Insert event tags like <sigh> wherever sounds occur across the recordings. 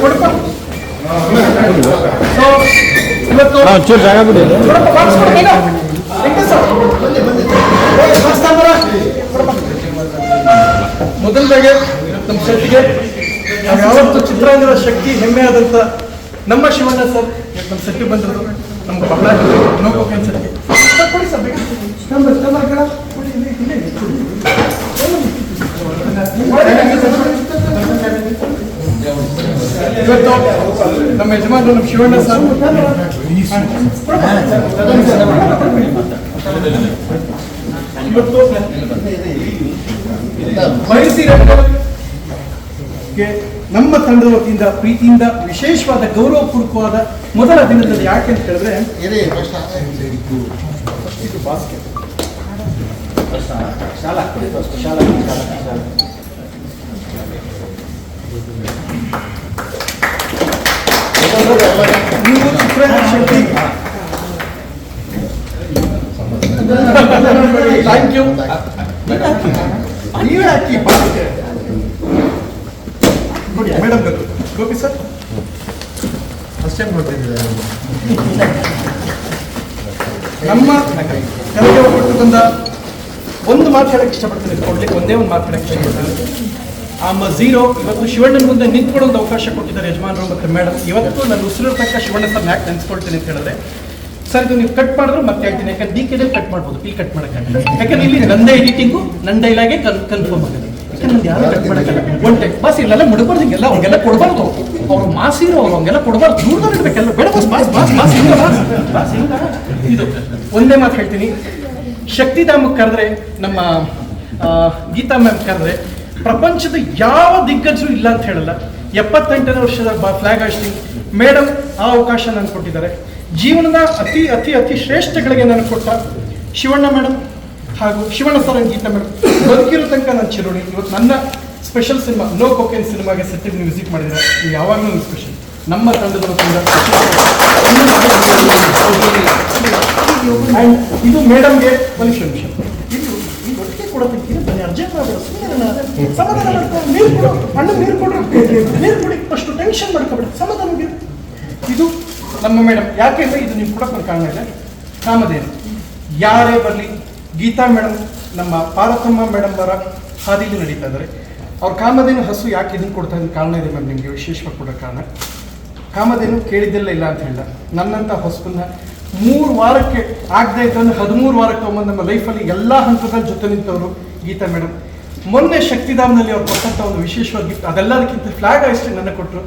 ಕೊಡಪ್ಪ ಸೊ ಇವತ್ತು ಒಂಚೂರು ಜಾಗ ಬಿಡಿ. ಮೊದಲದಾಗೆ ನಮ್ಮ ಶಕ್ತಿಗೆ ಯಾವತ್ತು ಚಿತ್ರಾಂಗದ ಶಕ್ತಿ ಹೆಮ್ಮೆ ಆದಂತ ನಮ್ಮ ಶಿವಣ್ಣ ಸರ್. ನಮ್ಮ ಸೆಟ್ಟಿಗೆ ಬಂದಿರೋದು ನಮ್ಗೆ ಬಹಳ ನೋಡ್ಬೇಕು ಅನ್ಸುತ್ತೆ ಸರ್, ಕೊಡಿ ಸರ್ ಬೇಗ ತಗೊಂಬರ್, ತಗೊಂಬರ್ ಕಣ. ಕೊಡಿ, ಇಲ್ಲಿ, ಇಲ್ಲೇ ಇದೆ, ಕೊಡಿ. ಇವತ್ತು ನಮ್ಮ ಯಜಮಾನರು ನಮ್ಮ ಶಿವಣ್ಣ ಸರ್ ಇವತ್ತು ಬಯಸಿ ಗೆ ನಮ್ಮ ತಂಡದ ವತಿಯಿಂದ ಪ್ರೀತಿಯಿಂದ ವಿಶೇಷವಾದ ಗೌರವಪೂರ್ವಕವಾದ ಮೊದಲ ದಿನದಲ್ಲಿ ಯಾಕೆ ಅಂತ ಹೇಳಿದ್ರೆ ಇರಿ ಫಸ್ಟ್ ಇದು ಶಾಲಾ ಶಾಲಾ ಶಾಲಾ ಶಾಲಾ ಥ್ಯಾಂಕ್ ಯು ನೀವೇ ಹಾಕಿ ನೋಡಿ madam Gopi sir? First time ನಮ್ಮ ಕಲೆಗೆ ಕೊಟ್ಟು ಬಂದ ಒಂದು ಮಾತು ಹೇಳಕ್ಕೆ ಇಷ್ಟಪಡ್ತೀನಿ. ಕೊಡ್ಲಿಕ್ಕೆ ಒಂದೇ ಒಂದು ಮಾತು ಹೇಳಕ್ಕೆ ಇಷ್ಟಪಡ್ತೀನಿ. ಆಮ ಝೀರೋ ಇವತ್ತು ಶಿವಣ್ಣನ ಮುಂದೆ ನಿಂತ್ಕೊಳ್ಳೋ ಒಂದು ಅವಕಾಶ ಕೊಟ್ಟಿದ್ದಾರೆ ಯಜಮಾನರು ಮತ್ತು ಮೇಡಮ್. ಇವತ್ತು ನನ್ನ ಉಸಿರು ತಕ್ಕ ಶಿವಣ್ಣ ಸರ್ ಯಾಕೆ ನೆನೆಸ್ಕೊಳ್ತೀನಿ ಅಂತ ಹೇಳಿದ್ರೆ ಸರ್ ಇದು ನೀವು ಕಟ್ ಮಾಡಿದ್ರು ಮತ್ತೆ ಹೇಳ್ತೀನಿ. ಯಾಕಂದ್ರೆ ಡಿ ಕೆ ಕಟ್ ಮಾಡ್ಬೋದು. ಇಲ್ಲಿ ಕಟ್ ಮಾಡೋಕ್ಕಾಗಲ್ಲ. ಯಾಕಂದ್ರೆ ಇಲ್ಲಿ ನಂದೇ ಎಡಿಟಿಂಗು ನನ್ನ ಡೈಲಾಗೆ ಕನ್ ಕನ್ಫರ್ಮ್ ಆಗಿದೆ. ನಂದು ಯಾರು ಕಟ್ ಮಾಡೋಕ್ಕಲ್ಲ. ಒನ್ ಟೈಮ್ ಬಸ್ ಇಲ್ಲೆಲ್ಲ ಮುಡಬಾರ್ದು ಹಿಂಗೆಲ್ಲ ಅವ್ರಿಗೆಲ್ಲ ಕೊಡಬಾರ್ದು. ಅವ್ರು ಮಾಸಿರೋ ಅವ್ರು ಹಂಗೆಲ್ಲ ಕೊಡಬಾರ್ದು. ದೂರದಲ್ಲಿ ಇಡ್ಬೇಕೆಲ್ಲ ಬೇಡ ಬಸ್ ಬಾಸ್ ಬಾಸ್ ಬಾಸ್ ಇದು ಒಂದೇ ಮಾತು ಹೇಳ್ತೀನಿ. ಶಕ್ತಿಧಾಮಕ್ಕೆ ಕರೆದ್ರೆ ನಮ್ಮ ಗೀತಾ ಮ್ಯಾಮ್ ಕರೆದ್ರೆ ಪ್ರಪಂಚದ ಯಾವ ದಿಗ್ಗಜರು ಇಲ್ಲ ಅಂತ ಹೇಳಲ್ಲ. ಎಪ್ಪತ್ತೆಂಟನೇ ವರ್ಷದ ಫ್ಲಾಗ್ ಹಾಸ್ಟಿಂಗ್ ಮೇಡಮ್ ಆ ಅವಕಾಶ ನನಗೆ ಕೊಟ್ಟಿದ್ದಾರೆ. ಜೀವನದ ಅತಿ ಅತಿ ಅತಿ ಶ್ರೇಷ್ಠಗಳಿಗೆ ನನಗೆ ಕೊಟ್ಟ ಶಿವಣ್ಣ ಮೇಡಮ್ ಹಾಗೂ ಶಿವಣ್ಣ ಸರ್ ಗೀತಾ ಮೇಡಮ್ ಬದುಕಿರೋ ತನಕ ನಾನು ಚಿರೋಣಿ ಇವತ್ತು ನನ್ನ ಸ್ಪೆಷಲ್ ಸಿನಿಮಾ ನೋ ಕೊಕೆನ್ ಸಿನಿಮಾಗೆ ಸೆಟ್ಟಿಗೆ ಮ್ಯೂಸಿಕ್ ವಿಸಿಟ್ ಮಾಡಿದ್ರೆ ನೀವು ಯಾವಾಗಲೂ ಸ್ಪೆಷಲ್ ನಮ್ಮ ತಂಡದ <laughs> ಇದು ಮೇಡಮ್ಗೆ ಒಂದು ನಿಮಿಷ ನಿಮಿಷ. ಇದು ಈ ಒಟ್ಟಿಗೆ ಕೊಡೋದಕ್ಕೆ ಇದು ಬನ್ನಿ ಅರ್ಜೆಂಟ್ ಮಾಡಬೇಡ ಸುಮ್ಮನೆ ಸಮಾಧಾನ ಮಾಡ್ಕೊಂಡು ನೀರು ಕೊಡು ಅಣ್ಣ ನೀರು ಕೊಡು. ನೀರು ಕುಡಿ ಅಷ್ಟು ಟೆನ್ಷನ್ ಮಾಡ್ಕೊಬೇಡ. ಸಮಾಧಾನ. ಇದು ನಮ್ಮ ಮೇಡಮ್. ಯಾಕೆಂದ್ರೆ ಇದು ನೀವು ಕೊಡೋ ಕಾರಣ ಇಲ್ಲ ಕಾಮಧೇನು. ಯಾರೇ ಬರಲಿ ಗೀತಾ ಮೇಡಮ್ ನಮ್ಮ ಪಾರ್ವತಮ್ಮ ಮೇಡಮ್ ಅವರ ಹಾದಿಲಿ ನಡೀತಾ ಇದ್ದಾರೆ. ಅವ್ರ ಕಾಮಧೇನು ಹಸು ಯಾಕೆ ಇದನ್ನು ಕೊಡ್ತಾ ಇದ್ದ ಕಾರಣ ಇದೆ ಮ್ಯಾಮ್, ನಿಮಗೆ ವಿಶೇಷವಾಗಿ ಕೊಡೋ ಕಾರಣ. ಕಾಮಧೇನು ಕೇಳಿದ್ದೆಲ್ಲ ಇಲ್ಲ ಅಂತ ಹೇಳಿದ. ನನ್ನಂಥ ಹೊಸಬನ್ನ ಮೂರು ವಾರಕ್ಕೆ ಆಗದೆ ಇದ್ದಂದ್ರೆ ಹದಿಮೂರು ವಾರಕ್ಕೆ ತೊಗೊಂಡು ನಮ್ಮ ಲೈಫಲ್ಲಿ ಎಲ್ಲ ಹಂತದಲ್ಲಿ ಜೊತೆ ನಿಂತವರು ಗೀತಾ ಮೇಡಮ್ ಮೊನ್ನೆ ಶಕ್ತಿಧಾಮ್ನಲ್ಲಿ ಅವ್ರು ಕೊಟ್ಟಂಥ ಒಂದು ವಿಶೇಷವಾದ ಗಿಫ್ಟ್ ಅದೆಲ್ಲದಕ್ಕಿಂತ ಫ್ಲಾಗ್ ಅಷ್ಟೇ ನನ್ನ ಕೊಟ್ಟರು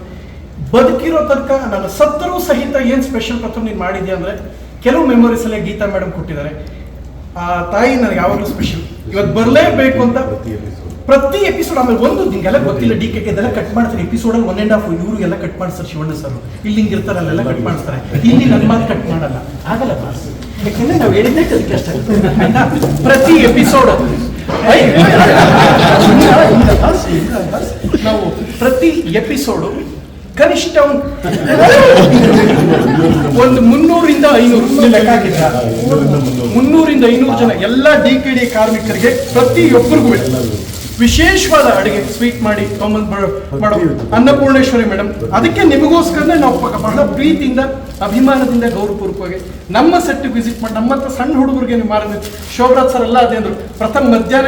ಬದುಕಿರೋ ತನಕ ನನ್ನ ಸತ್ತರೂ ಸಹಿತ ಏನು ಸ್ಪೆಷಲ್ ಪತ್ರ ನೀನು ಮಾಡಿದ್ಯಾ ಅಂದರೆ, ಕೆಲವು ಮೆಮೊರೀಸಲ್ಲೇ ಗೀತಾ ಮೇಡಮ್ ಕೊಟ್ಟಿದ್ದಾರೆ. ಆ ತಾಯಿ ನನಗೆ ಯಾವಾಗಲೂ ಸ್ಪೆಷಲ್ ಇವತ್ತು ಬರಲೇಬೇಕು ಅಂತ ಪ್ರತಿ ಎಪಿಸೋಡ್ ಆಮೇಲೆ ಒಂದು ನಿಂಗೆಲ್ಲ ಗೊತ್ತಿಲ್ಲ ಡಿ ಕೆ ಇದೆಲ್ಲ ಕಟ್ ಮಾಡ್ತಾರೆ ಎಪಿಸೋಡ್ ಅಲ್ಲಿ ಒನ್ ಆ್ಯಂಡ್ ಹಾಫ್ ಇವರು ಎಲ್ಲ ಕಟ್ ಮಾಡ್ತಾರೆ ಶಿವಣ್ಣ ಸರ್ ಇಲ್ಲಿ ಹಿಂಗೆ ಇರ್ತಾರೆ ಅಲ್ಲೆಲ್ಲ ಕಟ್ ಮಾಡ್ತಾರೆ ಇಲ್ಲಿ ನನ್ನ ಮಾತು ಕಟ್ ಮಾಡಲ್ಲ ಆಗಲ್ಲ ಬಾಸ್ ಯಾಕೆಂದ್ರೆ ನಾವು ಹೇಳಿದ್ದೆ ಅಷ್ಟೇ ಪ್ರತಿ ಎಪಿಸೋಡ್ ನಾವು ಪ್ರತಿ ಎಪಿಸೋಡು ಕನಿಷ್ಠ ಒಂದು <laughs> ಒಂದು ಮುನ್ನೂರಿಂದ ಐನೂರು. ಜನ ಲೆಕ್ಕ ಹಾಕಿದ್ರ ಮುನ್ನೂರಿಂದ ಐನೂರು ಜನ ಎಲ್ಲ ಡಿ ಕೆ ಡಿ ಕಾರ್ಮಿಕರಿಗೆ ಪ್ರತಿಯೊಬ್ಬರಿಗೂ ವಿಶೇಷವಾದ ಅಡುಗೆ ಸ್ವೀಟ್ ಮಾಡಿ ತೊಗೊಂಬಂದ್ ಬರೋ- ಮಾಡೋ. ಅನ್ನಪೂರ್ಣೇಶ್ವರಿ ಮೇಡಮ್ ಅದಕ್ಕೆ ನಿಮಗೋಸ್ಕರನೇ ನಾವು ಬಹಳ ಪ್ರೀತಿಯಿಂದ ಅಭಿಮಾನದಿಂದ ಗೌರವಪೂರ್ವಕವಾಗಿ ನಮ್ಮ ಸೆಟ್ ವಿಸಿಟ್ ಮಾಡಿ ನಮ್ಮ ಹತ್ರ ಸಣ್ಣ ಹುಡುಗರಿಗೆ ನೀವು ಮಾರಿದ ಶೋಭರಾಜ್ ಸರ್ ಎಲ್ಲ ಅದೇ ಅಂದರು. ಪ್ರಥಮ ಮಧ್ಯಾಹ್ನ